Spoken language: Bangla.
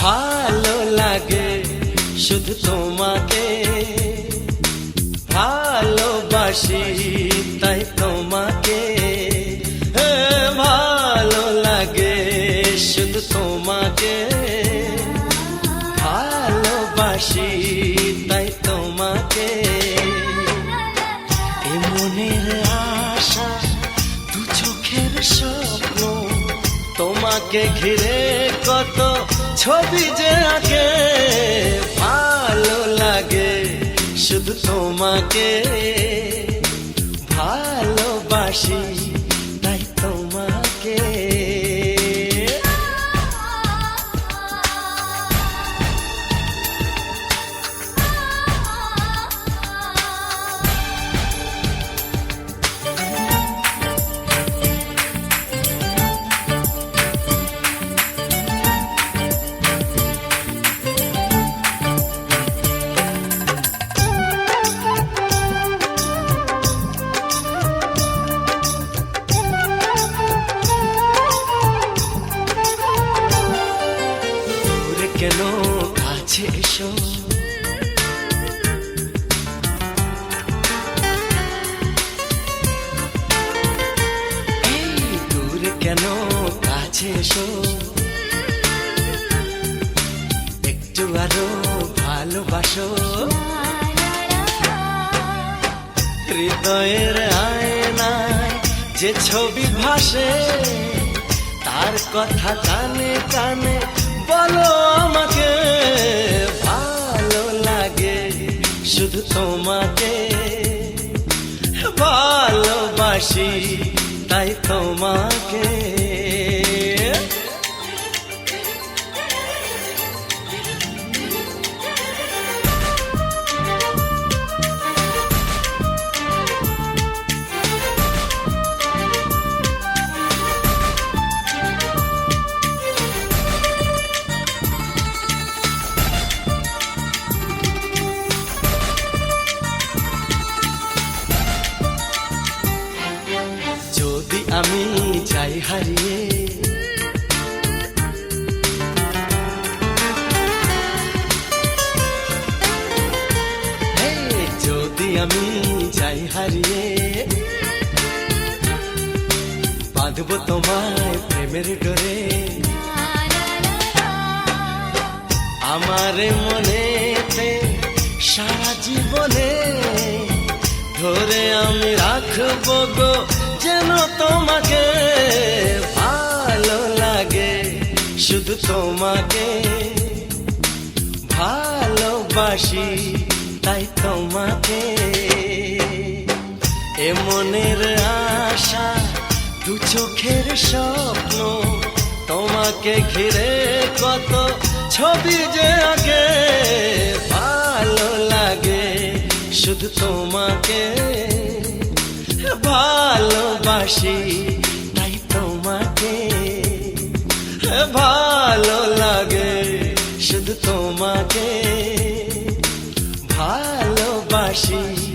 ভালো লাগে শুধু তোমাকে। ভালোবাসি তাই তোমাকে। ভালো লাগে শুধু তোমাকে। ভালোবাসি তোমাকে ঘিরে কত ছবি যে আঁকে ভালো লাগে শুধু তোমাকে। ভালোবাসি। আরও ভালোবাসো। হৃদয়ের আয়নায় যে ছবি ভাসে, তার কথা কানে কানে বলো আমাকে, ভালো লাগে শুধু তোমাকে। ভালোবাসি তাই তোমাকে। আমি যাই হারিয়ে। যদি আমি যাই হারিয়ে, বাঁধবো তোমায় প্রেমের ডোরে। আমার মনেতে সারা জীবনে ধরে আমি রাখব গো যেন তোমাকে ভালো লাগে, শুধু তোমাকে ভালোবাসি, তাই তোমাকে। এ মনের আশা, দু চোখের স্বপ্ন, তোমাকে ঘিরে কত ছবি যে আগে ভালো লাগে, শুধু তোমাকে। ভালোবাসি তাই তোমাকে। ভালো লাগে শুধু তোমাকে। ভালোবাসি।